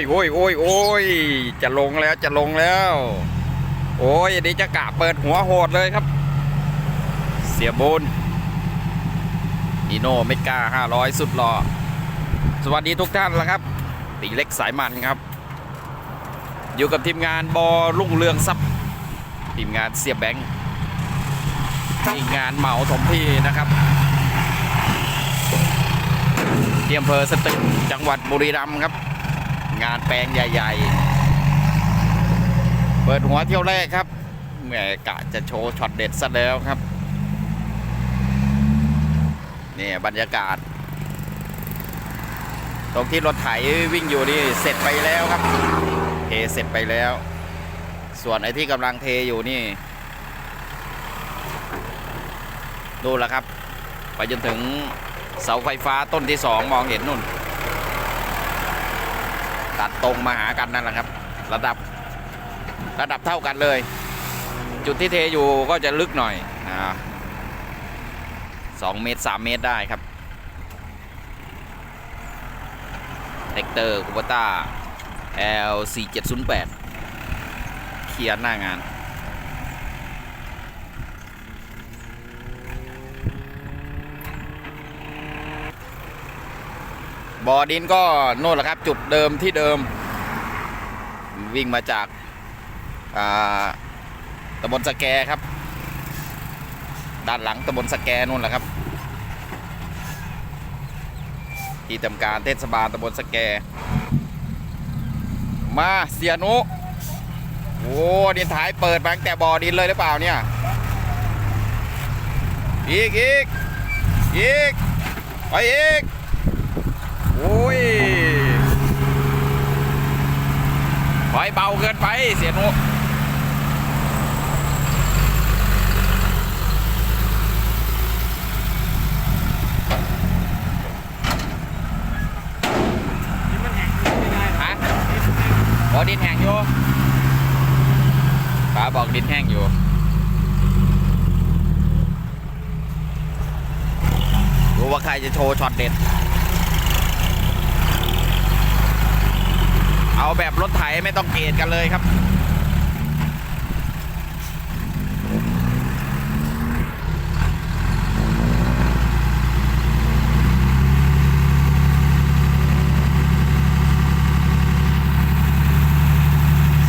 ยโอ้ยโอ้ยโอ้ยจะลงแล้วจะลงแล้ว โอ้ยอันนี้จะกะเปิดหัวโหดเลยครับ เสียบูนอีโนเมกา500สุดหล่อสวัสดีทุกท่านแล้วครับ ตีเล็กสายมันครับ อยู่กับทีมงานบอลุ่งเรืองซับทีมงานเสียแบงค์ทีมงานเหมาถมที่นะครับที่อำเภอสตึกจังหวัดบุรีรัมย์ครับ งานแปลงใหญ่ ๆ เปิดหัวเที่ยวแรกครับแหมกะจะโชว์ช็อตเด็ดซะแล้วครับนี่บรรยากาศ ตรงที่รถไถวิ่งอยู่นี่เสร็จไปแล้วครับเทเสร็จไปแล้ว ส่วนไอ้ที่กำลังเทอยู่นี่ดูแล้วครับ ไปจนถึงเสาไฟฟ้าต้นที่สองมองเห็นนู่น ตัดตรงมาหากันนั่นแหละครับ ระดับระดับเท่ากันเลย จุดที่เทอยู่ก็จะลึกหน่อยนะสองเมตรสามเมตรได้ครับเทคเตอร์คูปต้า L 4 7 0 8 เคลียร์หน้างาน บ่อดินก็โน่นแหละครับ จุดเดิมที่เดิม วิ่งมาจากาตำบลสแกครับ ด้านหลังตำบลสแกนู่นแหละครับ ที่ทำการเทศบาลตำบลสแก มาเสียนุโอ้ดินท้ายเปิดมาตั้งแต่บ่อดินเลยหรือเปล่าเนี่ย อีกอีกอีกไปอีก โอ้ย ไฟเบาเกินไปเสียนุนี่มันแห้งไม่ได้ฮะบอกดินแห้งอยู่ป้าบอกดินแห้งอยู่ดูว่าใครจะโชว์ช็อตเด็ด เอาแบบรถไถไม่ต้องเกตกันเลยครับ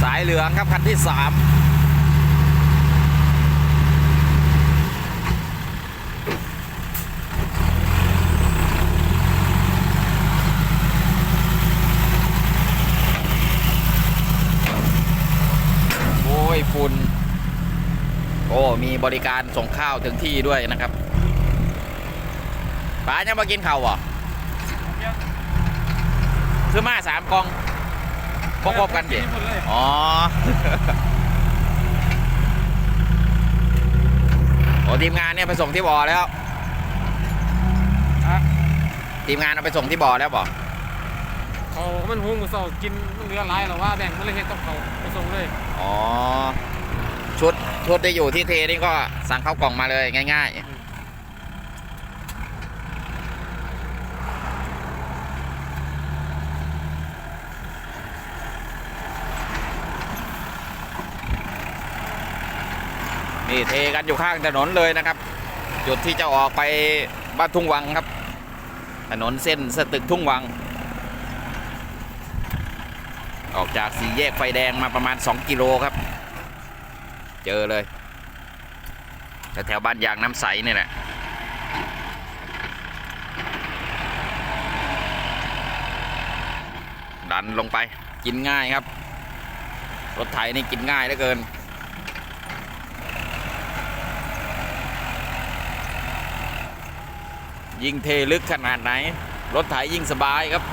สายเหลืองครับคันที่สาม ยฝุ่นโอ้มีบริการส่งข้าวถึงที่ด้วยนะครับป้ายังมากินข้าวเหรอคือมาสามกล่องพบๆกันดิหมดเลยอ๋อโอ้ทีมงานเนี่ยไปส่งที่บ่อแล้วอะทีมงานเอาไปส่งที่บ่อแล้วบอก เขามันหุงมือเสากินเหลือหลายหรอว่าแบ่งมันเลยเฮ็ดกับเขาไปส่งเลยอ๋อชุดชุดที่อยู่ที่เทนี่ก็สั่งเข้ากล่องมาเลยง่ายๆนี่เทกันอยู่ข้างถนนเลยนะครับ จุดที่จะออกไปบ้านทุ่งวังครับ ถนนเส้นสตึกทุ่งวัง ออกจากสี่แยกไฟแดงมาประมาณ 2 กิโลครับ เจอเลยแถวบ้านยางน้ำใสนี่แหละดันลงไปกินง่ายครับ รถไถนี่กินง่ายเหลือเกิน ยิ่งเทลึกขนาดไหน รถไถยิ่งสบายครับ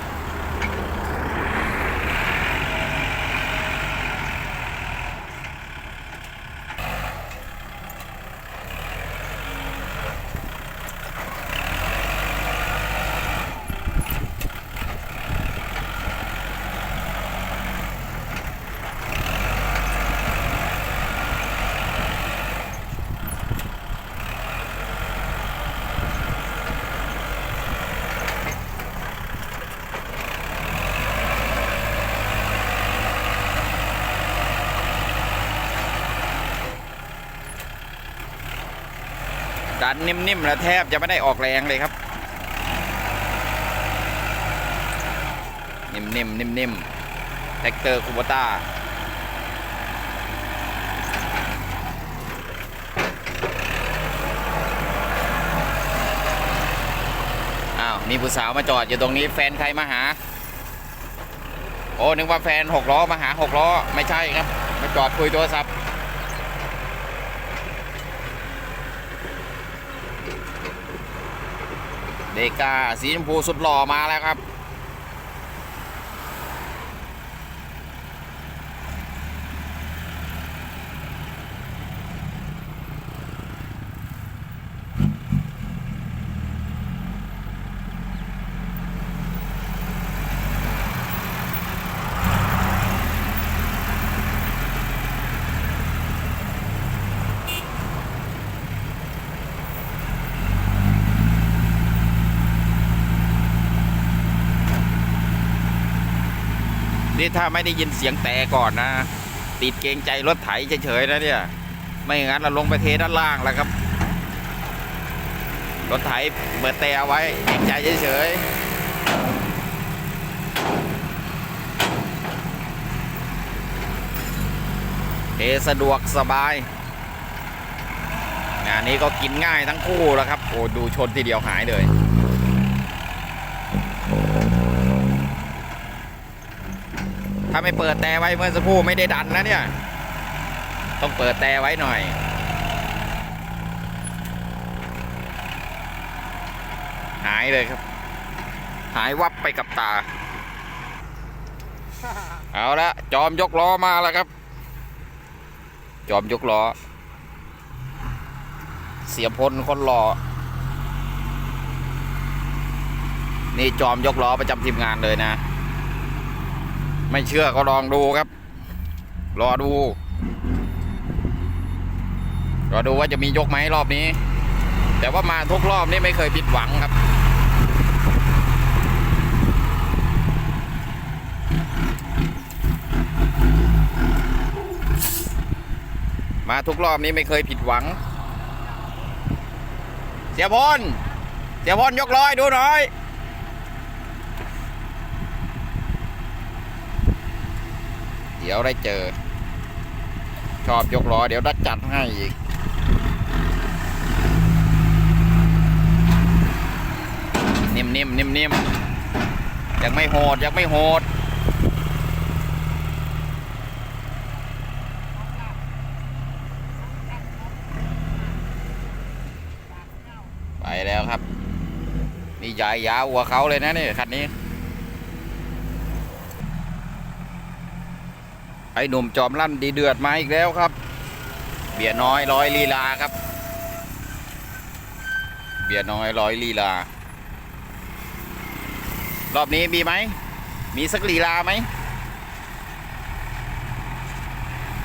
ันนิ่มๆแล้วแทบจะไม่ได้ออกแรงเลยครับ นิ่มๆนิ่มๆแท็กเตอร์คูโบต้าอ้าวมีผู้สาวมาจอดอยู่ตรงนี้แฟนใครมาหา โอ้นึกว่าแฟนหกล้อมาหาหกล้อไม่ใช่ครับ มาจอดคุยโทรศัพท์ เดก้าสีชมพูสุดหล่อมาแล้วครับ นี่ถ้าไม่ได้ยินเสียงแต่ก่อนนะ ติดเกงใจรถไถเฉยๆนะเนี่ย ไม่งั้นเราลงไปเทด้านล่างแล้วครับ รถไถเปิดแต่เอาไว้เกรงใจเฉยๆเทสะดวกสบายงานนี้ก็กินง่ายทั้งคู่แล้วครับ โอ้ดูชนทีเดียวหายเลย ถ้าไม่เปิดแต่ไว้เมื่อสักครู่ไม่ได้ดันนะเนี่ย ต้องเปิดแต่ไว้หน่อย หายเลยครับ หายวับไปกับตา เอาละจอมยกล้อมาแล้วครับ จอมยกล้อ เสียพลคนหล่อนี่จอมยกล้อประจำทีมงานเลยนะ ไม่เชื่อก็ลองดูครับ รอดูรอดูว่าจะมียกไหมรอบนี้ แต่ว่ามาทุกรอบนี่ไม่เคยผิดหวังครับ มาทุกรอบนี้ไม่เคยผิดหวัง เสียพลเสียพลยกร้อยดูหน่อย ดี๋ยวได้เจอ ชอบยกล้อเดี๋ยวดัดจัดให้อีก นิ่มๆนิ่มๆยังไม่โหดยังไม่โหดไปแล้วครับ นี่ใหญ่ยาวกว่าเขาเลยนะนี่คันนี้ ไอ้หนุ่มจอมลั่นดีเดือดมาอีกแล้วครับ เบียร์น้อยร้อยลีลาครับ เบียร์น้อยร้อยลีลา รอบนี้มีไหม มีสักลีลาไหม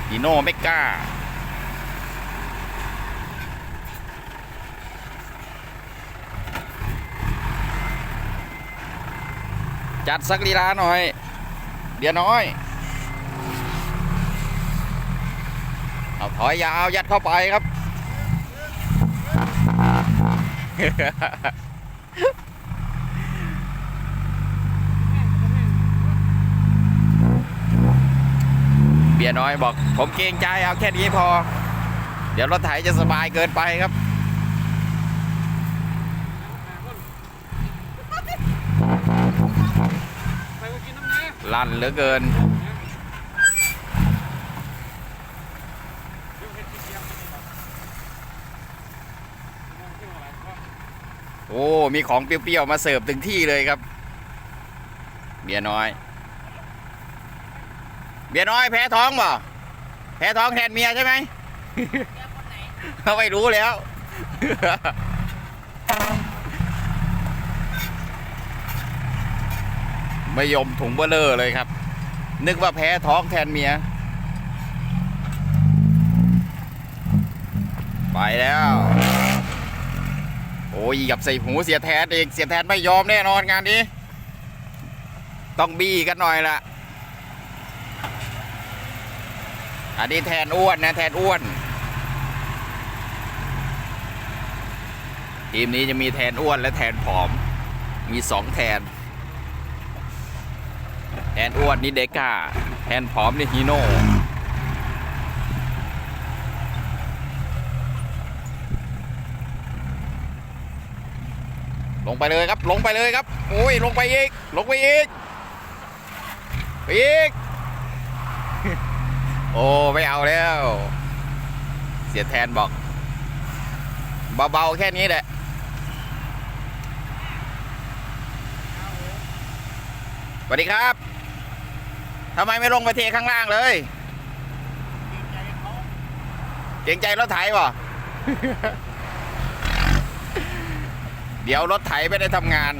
ดีโน่ไม่กล้าจัดสักลีลาหน่อย เบียร์น้อย เอา ถอยยาวยัดเข้าไปครับ เบียร์น้อยบอก ผมเกรงใจเอาแค่นี้พอ เดี๋ยวรถไถจะสบายเกินไปครับลั่นเหลือเกิน เดี๋ยวเห็ดที่เสียงมันนี่หรอกมองที่ว่าอะไรเพราะ โอ้ มีของเปรี้ยวๆมาเสิร์ฟถึงที่เลยครับ เบียร์น้อย เบียร์น้อยแพ้ท้องบ่แพ้ท้องแทนเมียใช่ไหมเขาไม่รู้แล้ว ไม่ยมถุงเบลเลอร์เลยครับ นึกว่าแพ้ท้องแทนเมีย ไปแล้ว ยเหยียับใส่หูเสียแทนเองเสียแทนไม่ยอมแน่นอนงานนี้ ต้องบี้กันหน่อยละอันนี้แทนอ้วนนะแทนอ้วน ทีมนี้จะมีแทนอ้วนและแทนผอม มีสองแทน แทนอ้วนนี่เดก้า แทนผอมนี่ฮีโน่ ลงไปเลยครับ ลงไปเลยครับโอ้ยลงไปอีก ลงไปอีกไปอีก โอ้ไม่เอาแล้ว เสียแทนบอก เบาๆแค่นี้แหละสวัสดีครับทำไมไม่ลงไปเทข้างล่างเลยเกรงใจรถไถป่ะ เดี๋ยวรถไถไม่ได้ทำงาน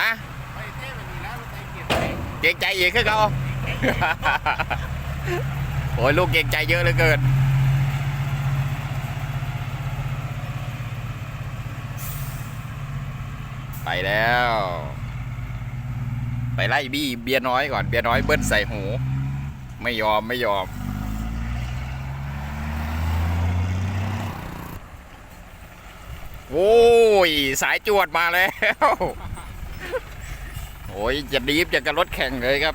ฮะเกรงใจอีกคือเขาโอ้ยลูกเกรงใจเยอะเหลือเกิน ไปแล้ว ไปไล่บี้เบียร์น้อยก่อนเบียร์น้อยเบิ้ลใส่หู ไม่ยอมไม่ยอม อ้ย สายจวดมาแล้ว โอ้ยจะดีฟจะกับรถแข่งเลยครับ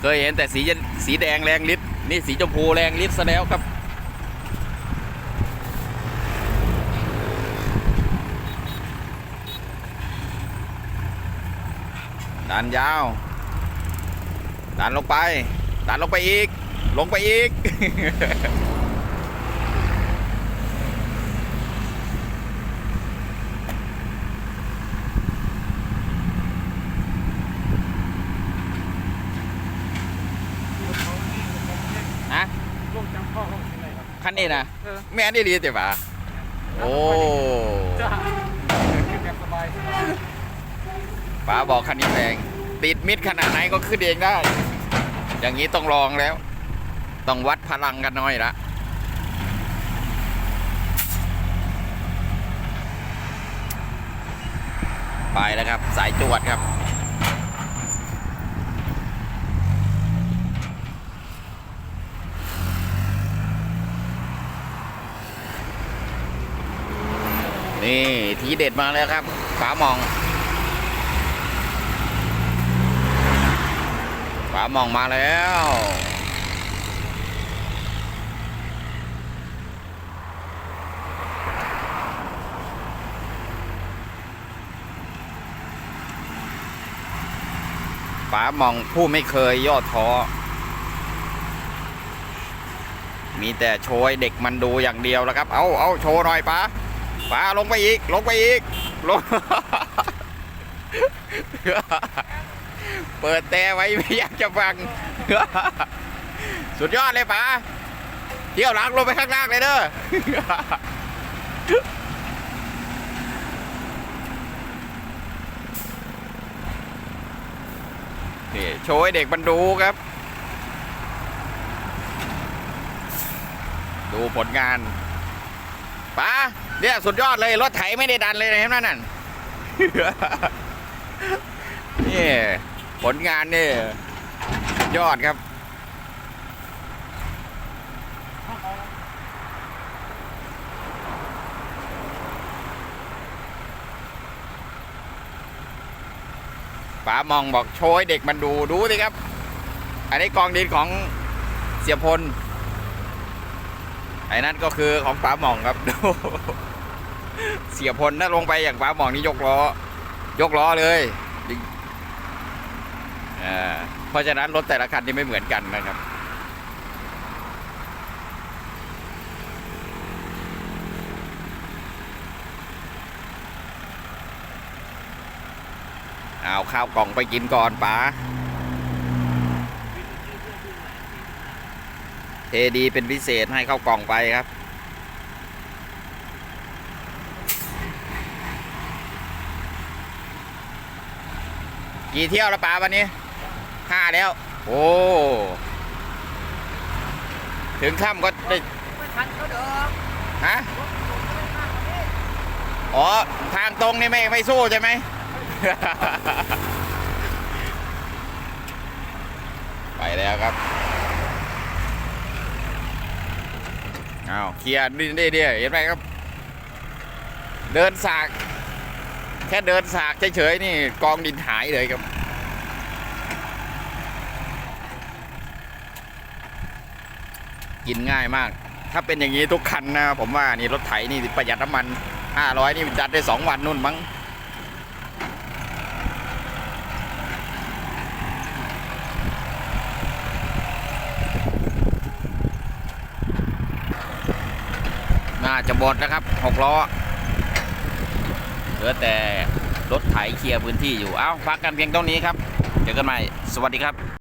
เคยเห็นแต่สีสีแดงแรงฤทธิ์นี่สีชมพูแรงฤทธิ์ซะแล้วครับดันยาวดันลงไปดันลงไปอีก ลงไปอีกฮะลูกจำพ่อเขาเป็นไรครับคันนี้นะเออแม่นี่ดีแต่ป่ะโอ้จ้าขึ้นแบบสบายป้าบอกคันนี้แรงติดมิดขนาดไหนก็ขึ้นเองได้ อย่างนี้ต้องลองแล้ว ต้องวัดพลังกันหน่อยละไปแล้วครับ สายจวดครับ นี่ทีเด็ดมาแล้วครับฝามองฝามองมาแล้ว ป๋ามองผู้ไม่เคยย่อท้อ มีแต่โชว์ให้เด็กมันดูอย่างเดียวแล้วครับ เอาเอาโชว์หน่อยป๋าป๋าลงไปอีก ลงไปอีก ลง เปิดแต่ไว้ไม่อยากจะฟัง สุดยอดเลยป๋าเที่ยวหลังลงไปข้างล่างเลยเด้อ นี่โชว์ให้เด็กมันดูครับ ดูผลงานป้าเนี่ยสุดยอดเลย รถไถไม่ได้ดันเลยนะเห็นไหมนั่นนี่ผลงานนี่ยอดครับ ป๋ามองบอกโชยเด็กมันดูดูสิครับ อันนี้กองดินของเสียพลไอ้นั่นก็คือของป๋าหมองครับดูเสียพลน่าลงไปอย่างป๋าหมองนี่ยกล้อ ยกล้อเลยอ่าเพราะฉะนั้นรถแต่ละคันนี่ไม่เหมือนกันนะครับ เอาข้าวกล่องไปกินก่อนป๋าเทดีเป็นพิเศษให้ข้าวกล่องไปครับ กี่เที่ยวแล้วป๋าวันนี้ห้าแล้ว โอ้ถึงค่ำก็ได้ฮะ อ๋อ ทางตรงนี่ไม่ไม่สู้ใช่ไหม ไปแล้วครับเอาเคลียร์ดินได้เดียเห็นไหมครับ เดินสาก แค่เดินสากเฉยๆนี่กองดินหายเลยครับกินง่ายมาก ถ้าเป็นอย่างนี้ทุกคันนะผมว่านี่รถไถนี่ประหยัดน้ำมัน 500 นี่จัดได้ 2 วันนู่นมั้ง จะหมดนะครับหกล้อเหลือแต่รถไถเคลียร์พื้นที่อยู่ เอ้าพักกันเพียงเท่านี้ครับ เจอกันใหม่ สวัสดีครับ